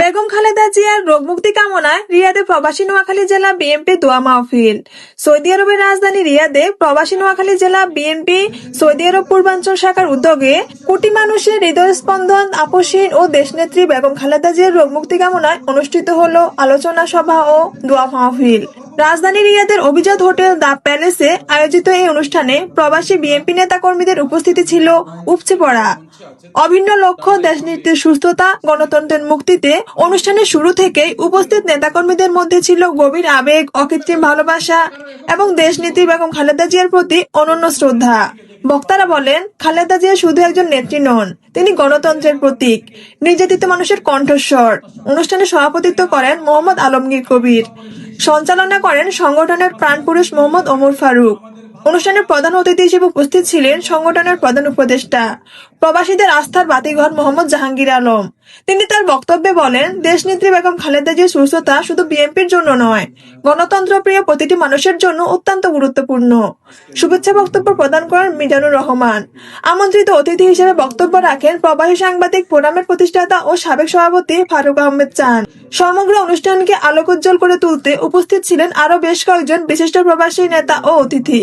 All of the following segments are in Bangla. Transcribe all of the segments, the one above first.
বেগম খালেদা জিয়ার রোগমুক্তি কামনায় রিয়াদে প্রবাসী নোয়াখালী জেলা বিএনপি দোয়া মাহফিল। সৌদি আরবের রাজধানী রিয়াদে প্রবাসী নোয়াখালী জেলা বিএনপি, সৌদি আরব পূর্বাঞ্চল শাখার উদ্যোগে কোটি মানুষের হৃদয় স্পন্দন আপসীন ও দেশনেত্রী বেগম খালেদা জিয়ার রোগমুক্তি কামনায় অনুষ্ঠিত হল আলোচনা সভা ও দোয়া মাহফিল। রাজধানী রিয়াদের অভিজাত হোটেল দ্য প্যালেসে আয়োজিত এই অনুষ্ঠানে প্রবাসী বিএনপি নেতাকর্মীদের উপস্থিতি ছিল উপচে পড়া। অভিন্ন লক্ষ্য, দেশনীতির সুস্থতা, গণতন্ত্রের মুক্তিতে অনুষ্ঠানের শুরু থেকেই উপস্থিত নেতাকর্মীদের মধ্যে ছিল গভীর আবেগ, অকৃত্রিম ভালোবাসা এবং দেশনীতি বেগম খালেদা জিয়ার প্রতি অনন্য শ্রদ্ধা। বক্তারা বলেন, খালেদা জিয়া শুধু একজন নেত্রী নন, তিনি গণতন্ত্রের প্রতীক, নির্যাতিত মানুষের কণ্ঠস্বর। অনুষ্ঠানে সভাপতিত্ব করেন মোহাম্মদ আলমগীর কবির। সঞ্চালনা করেন সংগঠনের প্রাণপুরুষ মোহাম্মদ ওমর ফারুক। অনুষ্ঠানের প্রধান অতিথি হিসেবে উপস্থিত ছিলেন সংগঠনের প্রধান উপদেষ্টা প্রবাসীদের আস্থার বাতিঘর মোহাম্মদ জাহাঙ্গীর আলম। তিনি তার বক্তব্যে বলেন, দেশনেত্রী বেগম খালেদা জিয়ার সুস্থতা শুধু বিএনপির জন্য নয়, গণতন্ত্রপ্রিয় প্রতিটি মানুষের জন্য অত্যন্ত গুরুত্বপূর্ণ। শুভেচ্ছা বক্তব্য প্রদান করেন মিজানুর রহমান। আমন্ত্রিত অতিথি হিসেবে বক্তব্য রাখেন প্রবাসী সাংবাদিক ফোরামের প্রতিষ্ঠাতা ও সাবেক সভাপতি ফারুক আহমেদ চান সমগ্র অনুষ্ঠানকে আলোকোজ্জ্বল করে তুলতে উপস্থিত ছিলেন আরও বেশ কয়েকজন বিশিষ্ট প্রবাসী নেতা ও অতিথি।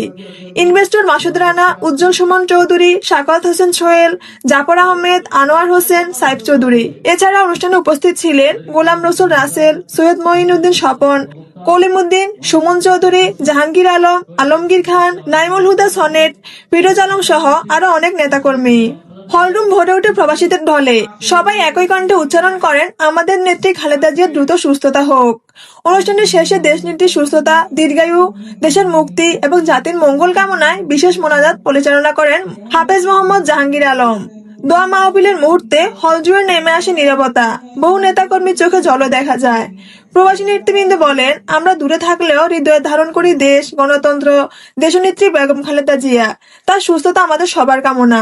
ইনভেস্টর মাসুদ রানা, উজ্জ্বল সুমন চৌধুরী শাকাত হোসেন সোহেল জাফর আহমেদ, আনোয়ার হোসেন, সাইফ চৌধুরী। এছাড়া অনুষ্ঠানে উপস্থিত ছিলেন গোলাম রসুল রাসেল, সৈয়দ মঈনুদ্দিন স্বপন, কলিমুদ্দিন, সুমন চৌধুরী, জাহাঙ্গীর আলম, আলমগীর খান, নাইমুল হুদা সনেট, ফিরোজ আলম সহ আরও অনেক নেতাকর্মী। হলরুম ভরে ওঠে প্রবাসীদের ঢলে। সবাই একই কণ্ঠে উচ্চারণ করেন, আমাদের নেত্রী খালেদা জিয়া দ্রুত সুস্থতা হোক। অনুষ্ঠানের শেষে দেশনীতির সুস্থতা, দীর্ঘায়ু, দেশের মুক্তি এবং জাতির মঙ্গল কামনায় বিশেষ মোনাজাত পরিচালনা করেন হাফেজ মোহাম্মদ জাহাঙ্গীর আলম। দোয়া মাহফিলের মুহূর্তে হল জুড়ে নেমে আসে নীরবতা। বহু নেতাকর্মীর চোখে জল দেখা যায়। প্রবাসী নেতৃবৃন্দ বলেন, আমরা দূরে থাকলেও হৃদয়ে ধারণ করি দেশ, গণতন্ত্র, দেশনেত্রী বেগম খালেদা জিয়া। তার সুস্থতা আমাদের সবার কামনা।